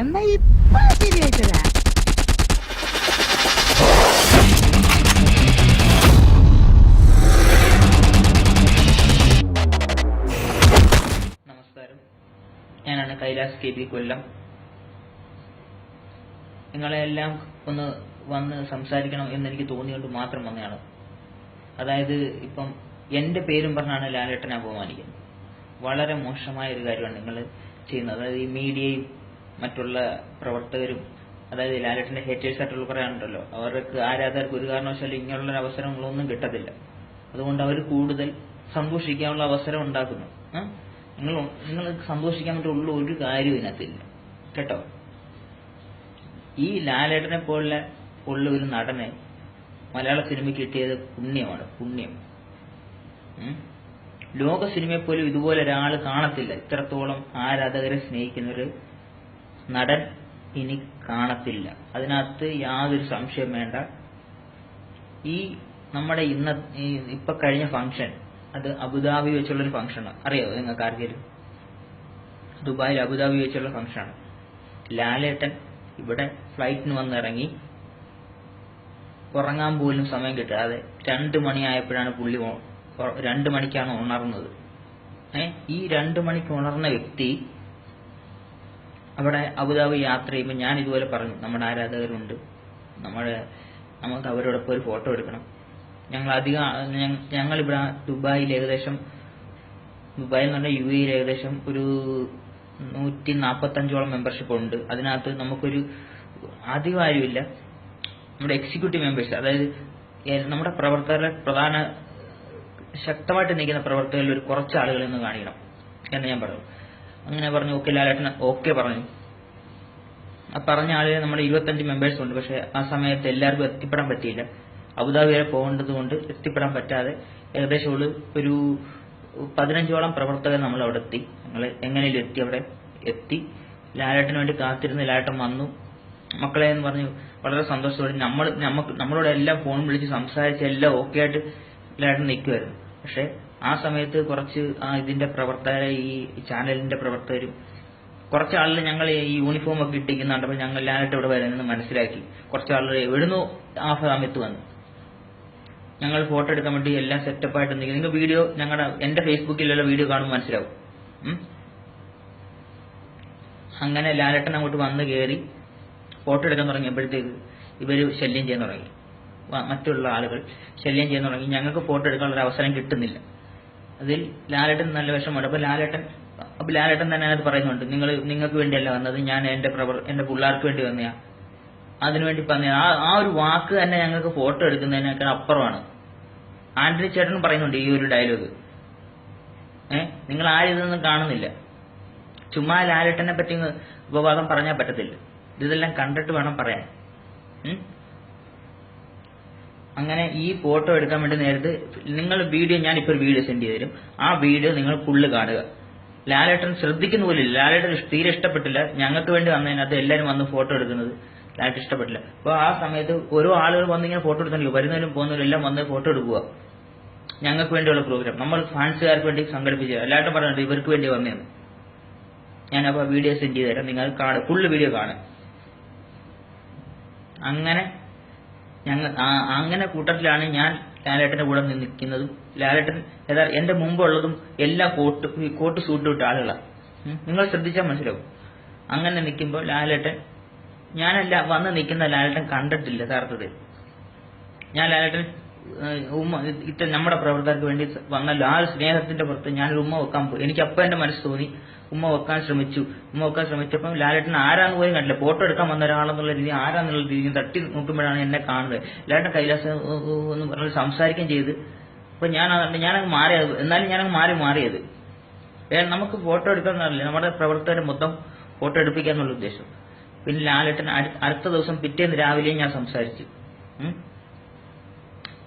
എന്നാ ഇപ്പൊ ശരിയായിട്ടരാ നമസ്കാരം. ഞാനാണ് കൈലാസ് കെ പി കൊല്ലം. നിങ്ങളെല്ലാം ഒന്ന് വന്ന് സംസാരിക്കണം എന്ന് എനിക്ക് തോന്നിയോണ്ട് മാത്രം വന്നതാണ്. അതായത് ഇപ്പം എന്റെ പേരും പറഞ്ഞാണ് ലാലേട്ടനെ അപമാനിക്കുന്നത്. വളരെ മോശമായ ഒരു കാര്യമാണ് നിങ്ങൾ ചെയ്യുന്നത്. അതായത് ഈ മീഡിയയും മറ്റുള്ള പ്രവർത്തകരും അതായത് ലാലേട്ടന്റെ ഹേറ്റേഴ്സ് ആയിട്ടുള്ള കുറെ ഉണ്ടല്ലോ അവർക്ക് ആരാധകർക്ക് ഒരു കാരണവശാലും ഇങ്ങനെയുള്ള അവസരങ്ങളൊന്നും കിട്ടത്തില്ല. അതുകൊണ്ട് അവർ കൂടുതൽ സന്തോഷിക്കാനുള്ള അവസരം ഉണ്ടാക്കുന്നു. നിങ്ങൾ നിങ്ങൾ സന്തോഷിക്കാൻ പറ്റുള്ള ഒരു കാര്യവും ഇതിനകത്തില്ല. കേട്ടോ? ഈ ലാലേട്ടനെ പോലെ ഉള്ള ഒരു നടനെ മലയാള സിനിമയ്ക്ക് കിട്ടിയത് പുണ്യമാണ്. പുണ്യം? ലോക സിനിമയെ പോലും ഇതുപോലെ ഒരാൾ കാണത്തില്ല. ഇത്രത്തോളം ആരാധകരെ സ്നേഹിക്കുന്ന ഒരു നടൻ ഇനി കാണത്തില്ല. അതിനകത്ത് യാതൊരു സംശയം വേണ്ട. ഈ നമ്മുടെ ഇന്ന ഇപ്പൊ കഴിഞ്ഞ ഫംഗ്ഷൻ അത് അബുദാബി വെച്ചുള്ള ഒരു ഫംഗ്ഷനാണ് അറിയോ? നിങ്ങൾക്ക് ആർക്കെങ്കിലും ദുബായിൽ അബുദാബി വെച്ചുള്ള ഫംഗ്ഷനാണ് ലാലേട്ടൻ ഇവിടെ ഫ്ലൈറ്റിന് വന്നിറങ്ങി ഉറങ്ങാൻ പോലും സമയം കിട്ടാതെ രണ്ട് മണിയായപ്പോഴാണ് പുള്ളി രണ്ട് മണിക്കാണ് ഉണർന്നത്. ഈ രണ്ട് മണിക്ക് ഉണർന്ന വ്യക്തി അവിടെ അബുദാബി യാത്ര ചെയ്യുമ്പോൾ ഞാൻ ഇതുപോലെ പറഞ്ഞു നമ്മുടെ ആരാധകരുണ്ട്. നമ്മുടെ നമുക്ക് അവരോടൊപ്പം ഒരു ഫോട്ടോ എടുക്കണം. ഞങ്ങൾ അധികം ഞങ്ങളിവിടെ ദുബായിൽ ഏകദേശം ദുബായിൽ പറഞ്ഞാൽ യു എയിൽ ഏകദേശം ഒരു നൂറ്റി നാൽപ്പത്തഞ്ചോളം മെമ്പർഷിപ്പ് ഉണ്ട്. അതിനകത്ത് നമുക്കൊരു അധികം ആരുമില്ല. നമ്മുടെ എക്സിക്യൂട്ടീവ് മെമ്പേഴ്സ് അതായത് നമ്മുടെ പ്രവർത്തകരുടെ പ്രധാന ശക്തമായിട്ട് നിൽക്കുന്ന പ്രവർത്തകരിൽ ഒരു കുറച്ച് ആളുകളെ ഒന്ന് കാണിക്കണം എന്ന് ഞാൻ പറഞ്ഞു. അങ്ങനെ പറഞ്ഞു ഓക്കെ ലാലേട്ടൻ ഓക്കെ പറഞ്ഞു. പറഞ്ഞ ആളുകൾ നമ്മുടെ ഇരുപത്തഞ്ച് മെമ്പേഴ്സ് ഉണ്ട്. പക്ഷെ ആ സമയത്ത് എല്ലാവർക്കും എത്തിപ്പെടാൻ പറ്റിയില്ല. അബുദാബി വരെ പോകേണ്ടത് കൊണ്ട് എത്തിപ്പെടാൻ പറ്റാതെ ഏകദേശം ഒരു ഒരു പതിനഞ്ചോളം പ്രവർത്തകർ നമ്മൾ അവിടെ എത്തി. ഞങ്ങൾ എങ്ങനെയും എത്തി അവിടെ എത്തി. ലാലേട്ടന് വേണ്ടി കാത്തിരുന്ന് ലാലേട്ടൻ വന്നു. മക്കളെ എന്ന് പറഞ്ഞു വളരെ സന്തോഷത്തോടെ നമ്മൾ നമുക്ക് നമ്മളോട് എല്ലാം ഫോൺ വിളിച്ച് സംസാരിച്ച് എല്ലാം ഓക്കെ ആയിട്ട് ലാലേട്ടൻ നിൽക്കുമായിരുന്നു പക്ഷെ ആ സമയത്ത് കുറച്ച് ഇതിന്റെ പ്രവർത്തകരെ ഈ ചാനലിന്റെ പ്രവർത്തകരും കുറച്ച് ആളുകൾ ഞങ്ങൾ ഈ യൂണിഫോം ഒക്കെ ഇട്ടിരിക്കുന്നുണ്ടപ്പോൾ ഞങ്ങൾ ലാലേട്ട് ഇവിടെ വരുന്നെന്ന് മനസ്സിലാക്കി. കുറച്ച് ആളുകൾ എവിടുന്നു ആ സമയത്ത് വന്നു. ഞങ്ങൾ ഫോട്ടോ എടുക്കാൻ വേണ്ടി എല്ലാം സെറ്റപ്പ് ആയിട്ട് നിൽക്കും നിങ്ങൾ വീഡിയോ ഞങ്ങളുടെ എന്റെ ഫേസ്ബുക്കിലുള്ള വീഡിയോ കാണുമ്പോൾ മനസ്സിലാവും. അങ്ങനെ ലാലേട്ടൻ അങ്ങോട്ട് വന്ന് കയറി ഫോട്ടോ എടുക്കാൻ തുടങ്ങിയപ്പോഴത്തേക്ക് ഇവർ ശല്യം ചെയ്യാൻ തുടങ്ങി. മറ്റുള്ള ആളുകൾ ശല്യം ചെയ്യാൻ തുടങ്ങി. ഞങ്ങൾക്ക് ഫോട്ടോ എടുക്കാനുള്ള അവസരം കിട്ടുന്നില്ല. അതിൽ ലാലേട്ടൻ നല്ല വിഷമമുണ്ട്. അപ്പൊ ലാലേട്ടൻ അപ്പൊ ലാലേട്ടൻ തന്നെ അത് പറയുന്നുണ്ട് നിങ്ങൾ നിങ്ങൾക്ക് വേണ്ടിയല്ല വന്നത് ഞാൻ എന്റെ പ്രവർ എന്റെ പിള്ളേർക്ക് വേണ്ടി വന്നയാ. അതിനുവേണ്ടി പറഞ്ഞ ആ ഒരു വാക്ക് തന്നെ ഞങ്ങൾക്ക് ഫോട്ടോ എടുക്കുന്നതിനേക്കാൾ അപ്പുറമാണ്. ആന്റണി ചേട്ടൻ പറയുന്നുണ്ട് ഈ ഒരു ഡയലോഗ്. ഏഹ് നിങ്ങൾ ആരും കാണുന്നില്ല. ചുമ്മാ ലാലേട്ടനെ പറ്റി ഉപവാദം പറഞ്ഞാൽ പറ്റത്തില്ല. ഇതെല്ലാം കണ്ടിട്ട് വേണം പറയാൻ? അങ്ങനെ ഈ ഫോട്ടോ എടുക്കാൻ വേണ്ടി നേരത്തെ നിങ്ങൾ വീഡിയോ ഞാൻ ഇപ്പോൾ വീഡിയോ സെൻഡ് ചെയ്ത് തരും ആ വീഡിയോ നിങ്ങൾ ഫുള്ള് കാണുക. ലാലേട്ടൻ ശ്രദ്ധിക്കുന്ന പോലെ ലാലേട്ടൻ തീരെ ഇഷ്ടപ്പെട്ടില്ല. ഞങ്ങൾക്ക് വേണ്ടി വന്നതിനകത്ത് എല്ലാവരും വന്ന് ഫോട്ടോ എടുക്കുന്നത് ലാലേട്ടൻ ഇഷ്ടപ്പെട്ടില്ല. അപ്പോൾ ആ സമയത്ത് ഓരോ ആളുകൾ വന്നിങ്ങനെ ഫോട്ടോ എടുക്കണല്ലോ വരുന്നവരും പോകുന്നവരും എല്ലാം വന്ന് ഫോട്ടോ എടുക്കുക. ഞങ്ങൾക്ക് വേണ്ടിയുള്ള പ്രോഗ്രാം നമ്മൾ ഫാൻസുകാർക്ക് വേണ്ടി സംഘടിപ്പിച്ചു ലാലേട്ടൻ പറഞ്ഞിട്ട് ഇവർക്ക് വേണ്ടി വന്നതെന്ന് ഞാനപ്പോൾ വീഡിയോ സെൻഡ് ചെയ്ത് തരാം നിങ്ങൾ കാണുക. ഫുള്ള് വീഡിയോ കാണുക. അങ്ങനെ ഞങ്ങൾ അങ്ങനെ കൂട്ടത്തിലാണ് ഞാൻ ലാലേട്ടന്റെ കൂടെ നിൽക്കുന്നതും ലാലേട്ടൻ യഥാർത്ഥ എന്റെ മുമ്പുള്ളതും എല്ലാ കോട്ട് കോട്ട് സൂട്ട് ഇട്ട ആളുകളാണ് നിങ്ങൾ ശ്രദ്ധിച്ചാൽ മനസ്സിലാവും. അങ്ങനെ നിൽക്കുമ്പോൾ ലാലേട്ടൻ ഞാനല്ല വന്ന് നിൽക്കുന്ന ലാലേട്ടൻ കണ്ടിട്ടില്ല യഥാർത്ഥത്തിൽ. ഞാൻ ലാലേട്ടൻ ഇത്ത നമ്മുടെ പ്രവർത്തകർക്ക് വേണ്ടി വന്നല്ലോ. ആ ഒരു സ്നേഹത്തിന്റെ പുറത്ത് ഞാനൊരു ഉമ്മ വെക്കാൻ പോയി. എനിക്ക് അപ്പം എന്റെ മനസ്സ് തോന്നി ഉമ്മ വെക്കാൻ ശ്രമിച്ചു. ഉമ്മ വെക്കാൻ ശ്രമിച്ചപ്പം ലാലേട്ടൻ ആരാന്ന് പോലും കണ്ടില്ല. ഫോട്ടോ എടുക്കാൻ വന്ന ഒരാളെന്നുള്ള രീതി ആരാന്നുള്ള രീതി തട്ടി നോക്കുമ്പോഴാണ് എന്നെ കാണുന്നത്. ലാലേട്ടൻ കൈലാസം എന്ന് പറഞ്ഞ് സംസാരിക്കുകയും ചെയ്ത്. അപ്പൊ ഞാൻ ഞാനങ്ങ് മാറിയത് എന്നാലും ഞാനങ്ങ് മാറി മാറിയത്. നമുക്ക് ഫോട്ടോ എടുക്കാന്നറിയില്ല നമ്മുടെ പ്രവർത്തകരെ മൊത്തം ഫോട്ടോ എടുപ്പിക്കാന്നുള്ള ഉദ്ദേശം. പിന്നെ ലാലേട്ടൻ അടുത്ത ദിവസം പിറ്റേന്ന് രാവിലെയും ഞാൻ സംസാരിച്ചു.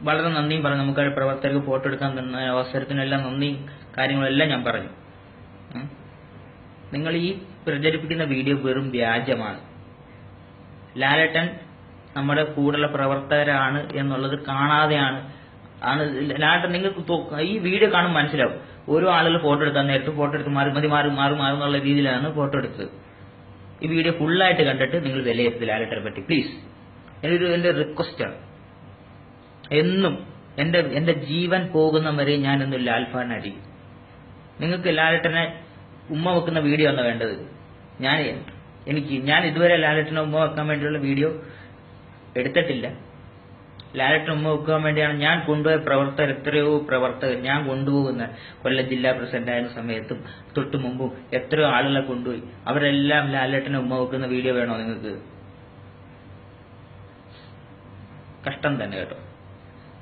വളരെ നന്ദിയും പറഞ്ഞു. നമുക്ക് പ്രവർത്തകർക്ക് ഫോട്ടോ എടുക്കാൻ തന്ന അവസരത്തിനെല്ലാം നന്ദിയും കാര്യങ്ങളെല്ലാം ഞാൻ പറഞ്ഞു. നിങ്ങൾ ഈ പ്രചരിപ്പിക്കുന്ന വീഡിയോ വെറും വ്യാജമാണ്. ലാലേട്ടൻ നമ്മുടെ കൂടെയുള്ള പ്രവർത്തകരാണ് എന്നുള്ളത് കാണാതെയാണ്. ആണ് ലാലേട്ടൻ നിങ്ങൾക്ക് ഈ വീഡിയോ കാണുമ്പോൾ മനസ്സിലാവും. ഓരോ ആളുകൾ ഫോട്ടോ എടുക്കാൻ നേരത്തെ ഫോട്ടോ എടുത്ത് മാറി മതി മാറി മാറി മാറും എന്നുള്ള രീതിയിലാണ് ഫോട്ടോ എടുത്തത്. ഈ വീഡിയോ ഫുള്ളായിട്ട് കണ്ടിട്ട് നിങ്ങൾ വിലയിരുത്തി ലാലട്ടനെ പറ്റി പ്ലീസ് എന്നൊരു എന്റെ റിക്വസ്റ്റാണ് എന്നും എന്റെ എന്റെ ജീവൻ പോകുന്ന വരെ ഞാൻ എന്നും ലാൽഫാനായിരിക്കും നിങ്ങൾക്ക് ലാലേട്ടനെ ഉമ്മ വെക്കുന്ന വീഡിയോ ആണ് വേണ്ടത്. ഞാൻ എനിക്ക് ഞാൻ ഇതുവരെ ലാലേട്ടനെ ഉമ്മ വെക്കാൻ വേണ്ടിയുള്ള വീഡിയോ എടുത്തിട്ടില്ല. ലാലട്ടൻ ഉമ്മ വെക്കാൻ വേണ്ടിയാണ് ഞാൻ കൊണ്ടുപോയ പ്രവർത്തകർ എത്രയോ പ്രവർത്തകർ ഞാൻ കൊണ്ടുപോകുന്ന കൊല്ലം ജില്ലാ പ്രസിഡന്റ് ആയിരുന്ന സമയത്തും തൊട്ടു മുമ്പും എത്രയോ ആളുകളെ കൊണ്ടുപോയി. അവരെല്ലാം ലാലേട്ടനെ ഉമ്മ വെക്കുന്ന വീഡിയോ വേണോ നിങ്ങൾക്ക്? കഷ്ടം തന്നെ കേട്ടോ.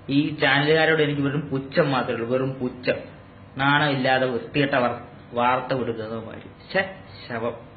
ഈ ചാനലുകാരോട് എനിക്ക് വെറും പുച്ഛം മാത്രമേ ഉള്ളൂ വെറും പുച്ഛം. നാണമില്ലാതെ വൃത്തികെട്ട വാർത്ത ഛെ, ശവം.